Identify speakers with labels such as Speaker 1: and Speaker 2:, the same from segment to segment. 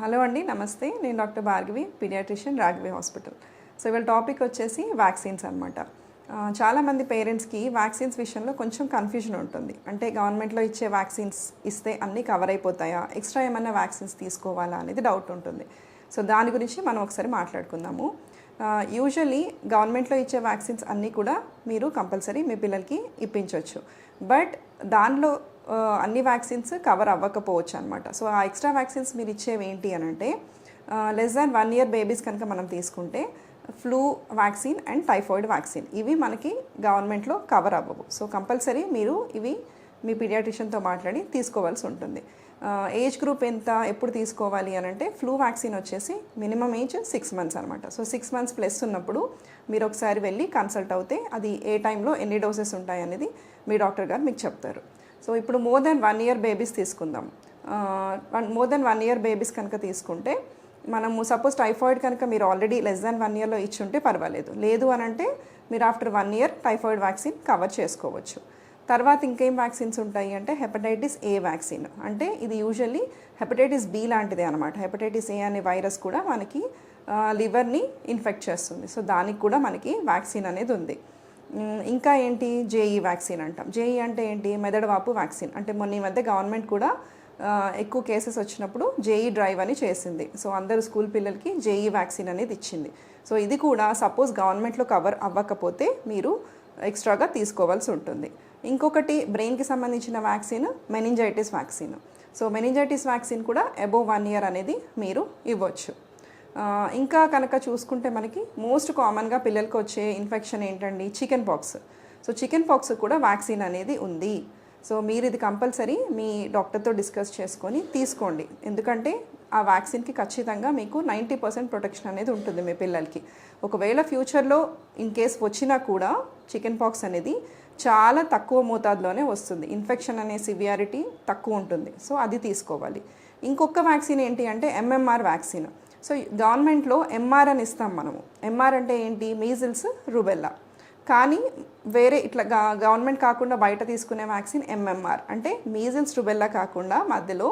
Speaker 1: Hello అండి నమస్తే. నేను doctor Bhargavi paediatrician Raghavi hospital. So ఇవాళ టాపిక్ వచ్చేసి వ్యాక్సిన్స్ అనమాట చాలామంది పేరెంట్స్కి వ్యాక్సిన్స్ విషయంలో కొంచెం కన్ఫ్యూజన్ ఉంటుంది. అంటే గవర్నమెంట్లో ఇచ్చే వ్యాక్సిన్స్ ఇస్తే అన్నీ కవర్ అయిపోతాయా? ఎక్స్ట్రా ఏమైనా వ్యాక్సిన్స్ తీసుకోవాలా అనేది డౌట్ ఉంటుంది. సో దాని గురించి మనం ఒకసారి మాట్లాడుకుందాము. యూజువలీ గవర్నమెంట్లో ఇచ్చే వ్యాక్సిన్స్ అన్నీ కూడా మీరు కంపల్సరీ మీ పిల్లలకి ఇప్పించవచ్చు బట్ దానిలో అన్ని వ్యాక్సిన్స్ కవర్ అవ్వకపోవచ్చు అనమాట సో ఆ ఎక్స్ట్రా వ్యాక్సిన్స్ మీరు ఇచ్చేవి ఏంటి అని అంటే less than one year babies కనుక మనం తీసుకుంటే flu vaccine and typhoid vaccine ఇవి మనకి గవర్నమెంట్లో కవర్ అవ్వవు. సో కంపల్సరీ మీరు ఇవి మీ పీడియాట్రిషియన్తో మాట్లాడి తీసుకోవాల్సి ఉంటుంది. ఏజ్ గ్రూప్ ఎంత ఎప్పుడు తీసుకోవాలి అని అంటే ఫ్లూ వ్యాక్సిన్ వచ్చేసి మినిమం ఏజ్ సిక్స్ మంత్స్ అనమాట సో సిక్స్ మంత్స్ ప్లస్ ఉన్నప్పుడు మీరు ఒకసారి వెళ్ళి కన్సల్ట్ అవుతే అది ఏ టైంలో ఎన్ని డోసెస్ ఉంటాయి అనేది మీ డాక్టర్ గారు మీకు చెప్తారు. సో ఇప్పుడు more than one year babies తీసుకుందాం. One more than one year babies కనుక తీసుకుంటే మనము సపోజ్ టైఫాయిడ్ కనుక మీరు ఆల్రెడీ లెస్ దాన్ వన్ ఇయర్లో ఇచ్చుంటే పర్వాలేదు. లేదు అని అంటే మీరు after one year typhoid vaccine cover చేసుకోవచ్చు. తర్వాత ఇంకేం వ్యాక్సిన్స్ ఉంటాయి అంటే హెపటైటిస్ ఏ వ్యాక్సిన్ అంటే ఇది యూజువల్లీ హెపటైటిస్ బి లాంటిదే అనమాట హెపటైటిస్ ఏ అనే వైరస్ కూడా మనకి లివర్ని ఇన్ఫెక్ట్ చేస్తుంది. సో దానికి కూడా మనకి వ్యాక్సిన్ అనేది ఉంది. ఇంకా ఏంటి? జేఈ వ్యాక్సిన్ అంటాం. జేఈ అంటే ఏంటి? మెదడువాపు వ్యాక్సిన్. అంటే మొన్న ఈ మధ్య గవర్నమెంట్ కూడా ఎక్కువ కేసెస్ వచ్చినప్పుడు జేఈ డ్రైవ్ అని చేసింది. సో అందరు స్కూల్ పిల్లలకి జేఈ వ్యాక్సిన్ అనేది ఇచ్చింది. సో ఇది కూడా సపోజ్ గవర్నమెంట్లో కవర్ అవ్వకపోతే మీరు ఎక్స్ట్రాగా తీసుకోవాల్సి ఉంటుంది. ఇంకొకటి బ్రెయిన్కి సంబంధించిన vaccine meningitis vaccine. So meningitis vaccine కూడా అబోవ్ వన్ ఇయర్ అనేది మీరు ఇవ్వచ్చు. ఇంకా కనుక చూసుకుంటే మనకి మోస్ట్ కామన్గా పిల్లలకు వచ్చే ఇన్ఫెక్షన్ ఏంటండి? Chicken pox so chicken pox కూడా వ్యాక్సిన్ అనేది ఉంది. సో మీరు ఇది కంపల్సరీ మీ డాక్టర్తో డిస్కస్ చేసుకొని తీసుకోండి. ఎందుకంటే ఆ వ్యాక్సిన్కి ఖచ్చితంగా మీకు నైంటీ పర్సెంట్ ప్రొటెక్షన్ అనేది ఉంటుంది మీ పిల్లలకి. ఒకవేళ ఫ్యూచర్లో ఇన్ కేస్ వచ్చినా కూడా చికెన్ పాక్స్ అనేది చాలా తక్కువ మోతాదులోనే వస్తుంది. ఇన్ఫెక్షన్ అనే సివియారిటీ తక్కువ ఉంటుంది. సో అది తీసుకోవాలి. ఇంకొక వ్యాక్సిన్ ఏంటి అంటే ఎంఎంఆర్ వ్యాక్సిన్ సో గవర్నమెంట్లో ఎంఆర్ అని ఇస్తాం మనము. ఎంఆర్ అంటే ఏంటి? మీజిల్స్ రుబెల్లా కానీ వేరే ఇట్లా గవర్నమెంట్ కాకుండా బయట తీసుకునే వ్యాక్సిన్ ఎంఎంఆర్ అంటే మీజిల్స్ రుబెల్లా కాకుండా మధ్యలో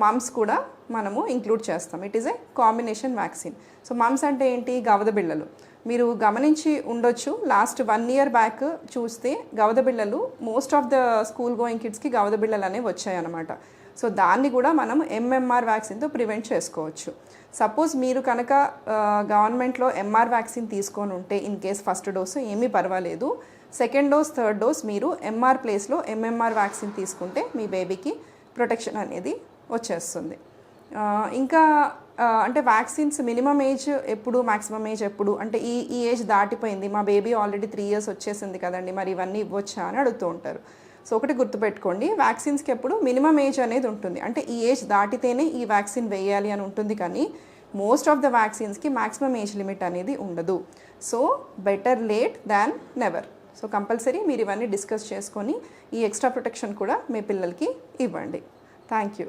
Speaker 1: మమ్స్ కూడా మనము ఇంక్లూడ్ చేస్తాం. It is a combination vaccine so mumps అంటే ఏంటి? గవద బిళ్ళలు. మీరు గమనించి ఉండొచ్చు. లాస్ట్ వన్ ఇయర్ బ్యాక్ చూస్తే గవద బిళ్ళలు most of the school going కిడ్స్కి గవద బిళ్ళలు అనేవి వచ్చాయన్నమాట. సో దాన్ని కూడా మనం ఎంఎంఆర్ వ్యాక్సిన్తో ప్రివెంట్ చేసుకోవచ్చు. సపోజ్ మీరు కనుక గవర్నమెంట్లో ఎంఆర్ వ్యాక్సిన్ తీసుకొని ఉంటే ఇన్ కేస్ ఫస్ట్ డోసు ఏమీ పర్వాలేదు. సెకండ్ డోస్ థర్డ్ డోస్ మీరు ఎంఆర్ ప్లేస్లో ఎంఎంఆర్ వ్యాక్సిన్ తీసుకుంటే మీ బేబీకి ప్రొటెక్షన్ అనేది వచ్చేస్తుంది. ఇంకా అంటే వ్యాక్సిన్స్ మినిమం ఏజ్ ఎప్పుడు మాక్సిమం ఏజ్ ఎప్పుడు? అంటే ఈ ఈ ఏజ్ దాటిపోయింది. మా బేబీ ఆల్రెడీ త్రీ ఇయర్స్ వచ్చేసింది కదండి. మరి ఇవన్నీ ఇవ్వచ్చా అని అడుగుతూ ఉంటారు. సో ఒకటి గుర్తుపెట్టుకోండి వ్యాక్సిన్స్కి ఎప్పుడు మినిమం ఏజ్ అనేది ఉంటుంది. అంటే ఈ ఏజ్ దాటితేనే ఈ వ్యాక్సిన్ వేయాలి అని ఉంటుంది కానీ మోస్ట్ ఆఫ్ ద వ్యాక్సిన్స్కి మ్యాక్సిమం ఏజ్ లిమిట్ అనేది ఉండదు. So better late than never so compulsory మీరు ఇవన్నీ డిస్కస్ చేసుకొని ఈ ఎక్స్ట్రా ప్రొటెక్షన్ కూడా మీ పిల్లలకి ఇవ్వండి. Thank you